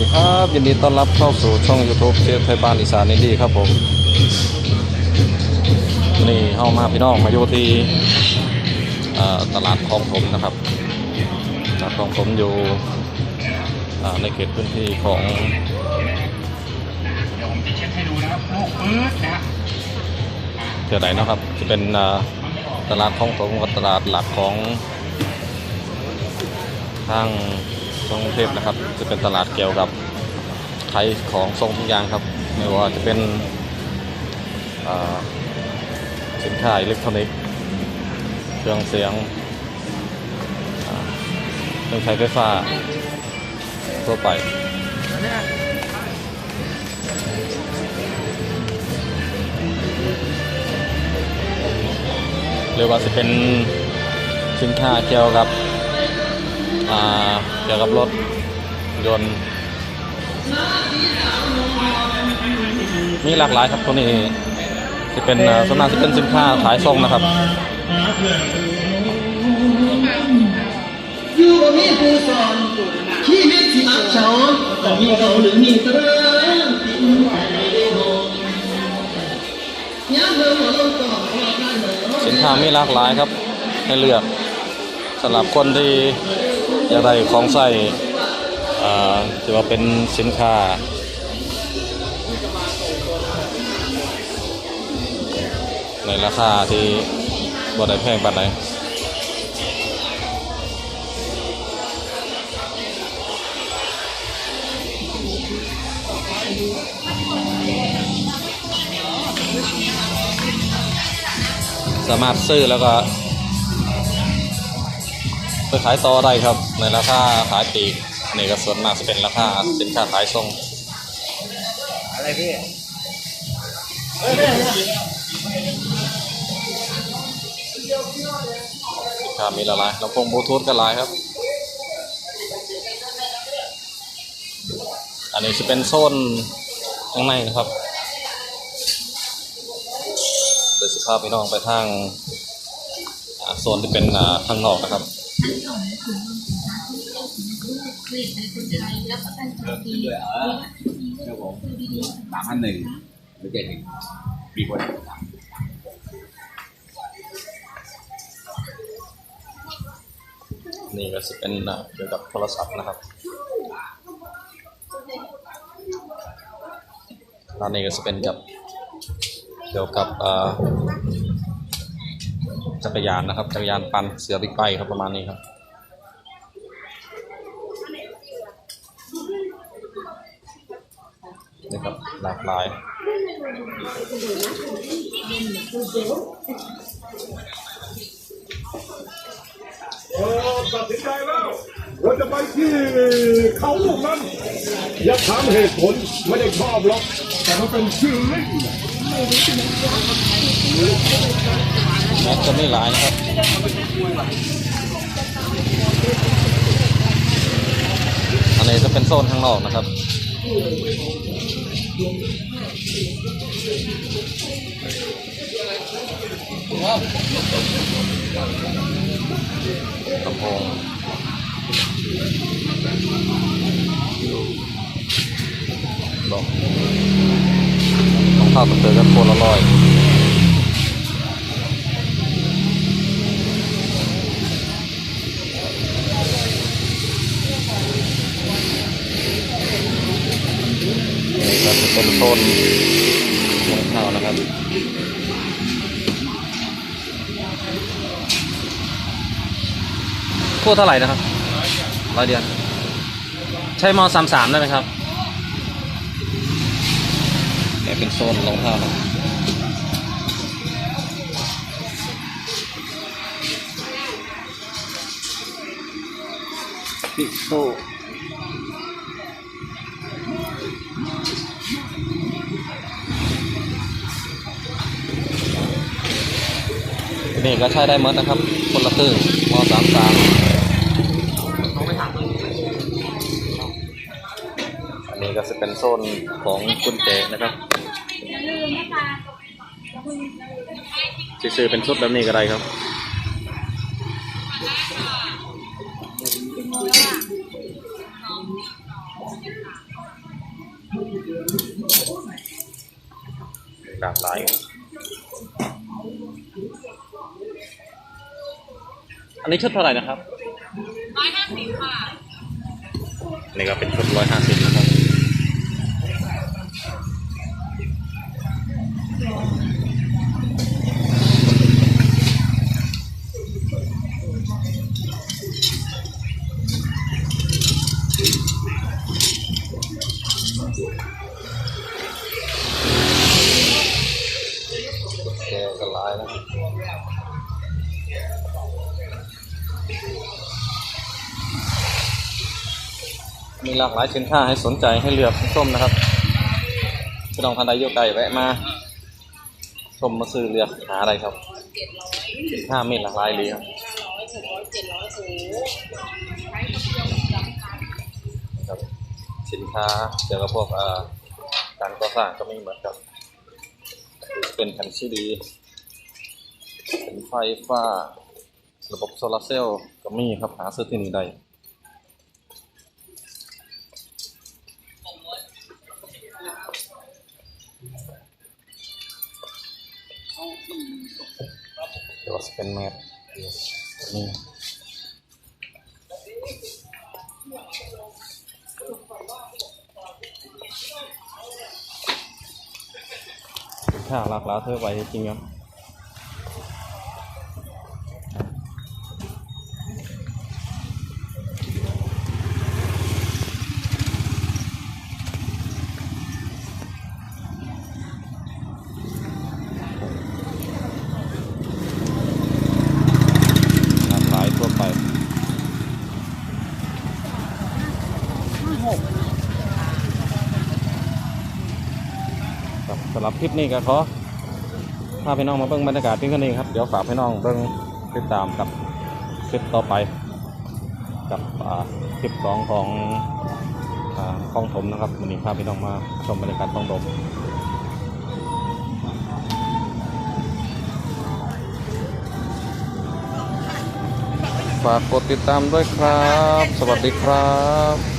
ดีครับยินดีต้อนรับเข้าสู่ช่อง YouTube เชฟไทยบ้านอีสานนินดีครับผมนี่เข้ามาพี่น้องมาอยู่ที่ตลาดคลองถมนะครับตลาดคลองถมอยู่ในเขตพื้นที่ของเดี๋ยวผมจะเช็ดให้ดูนะครับลูกปื๊ดนะฮะเขตไหนเนาะครับจะเป็นตลาดคลองถมกับตลาดหลักของทาง กรุงเทพนะครับ จะเป็นตลาดเกี่ยวกับขายของทรงทุกอย่างครับ ไม่ว่าจะเป็นสินค้าอิเล็กทรอนิกส์เครื่องเสียงเครื่องใช้ไฟฟ้าทั่วไปหรือว่าจะเป็นสินค้าเกี่ยวกับ เกี่ยวกับรถยนต์มีหลากหลายครับตัวนี้จะเป็นอ่าส่วนมากจะเป็นสินค้าขายส่งนะครับอยู่มีผู้สอนชีวิตที่อับเฉาต้องมีเขาหรือมีตระสินค้ามีหลากหลายครับ ให้เลือกสำหรับคนที่ อยากได้ของใส่อ่าถือว่าเป็นสินค้าในราคาที่บ่ได้แพงปานใดสามารถซื้อแล้วก็ ไปขายต่อได้ครับ ในราคาขายปลีกนี่ก็ส่วนมากจะเป็นราคาสินค้าขายส่งอะไรพี่ครับมีหลายๆลำโพงบลูทูธก็หลายครับ อันนี้จะเป็นโซนข้างในนะครับเดี๋ยวสิพาพี่น้องไปทางอ่าโซนที่เป็นอ่าข้างนอกนะครับ ครับผมสามพันหนึ่งหรือเจ็ดหนึ่งปีคนนี่ก็จะเป็นเกี่ยวกับโทรศัพท์นะครับร้านนี้ก็จะเป็นกับเกี่ยวกับ จักรยานนะครับ จักรยานปั่นเสือบิ๊กไบค์ครับประมาณนี้ครับนี่ครับหลากหลายเออตัดสินใจแล้วเราจะไปที่เขาลูกนั้นอย่าถามเหตุผลไม่ได้ชอบหรอกแต่มันเป็นชื่อเล่น แม็กจะไม่หลายนะครับอันนี้จะเป็นโซนข้างนอกนะครับกระโปรงดอกรองเท้าสเตอร์ก็โคนละร้อย เป็นต้นรองเท้านะครับคู่เท่าไหร่นะครับร้อยเดียวใช้มอสามสามได้ไหมครับเนี่ยเป็นโซนรองเท้านะพิโซ นี่ก็ใช้ได้เมดนะครับ คนละครึ่งมสามสามอันนี้ก็จะเป็นโซนของคุณแจนะครับซื้อเป็นชุดแบบนี้ก็ได้ครับหลากหลาย นนี้ชุดเท่าไหร่นะครับร้อยห้าสิบค่ะนี่ก็เป็นชุดร้อยห้าสิบนะครับ มีหลากหลายสินค้าให้สนใจให้เลือกชมนะครับพี่น้องท่านใดอยู่ไกลแวะมาชมมาซื้อเลือกหาอะไรครับสินค้ามีหลากหลายเลยครับร้อยหกร้อยเจ็ดร้อยโอ้โหครับสินค้าเกี่ยวกับพวกการก่อสร้างก็ไมีเหมือนกับ เป็นแผ่นซีดีเป็นไฟฟ้า ระบบโซลาร์เซลล์ก็มีครับหาซื้อที่นี่ได้ เดี๋ยวสเป็นแมทนี่ค่าหลากหลายเธอไปจริงครับหลากหลายทั่วไปค รับคลิปนี้ก็ขอพาพี่น้องมาเบิ่งบรรยากาศเพียงแค่นี้ครับเดี๋ยวฝากพี่น้องเบิ่งติดตามกับคลิปต่อไป กับคลิปสองของคลองถมนะครับวันนี้พาพี่น้องมาชมบรรยากาศคลองถมฝากกดติดตามด้วยครับ สวัสดีครับ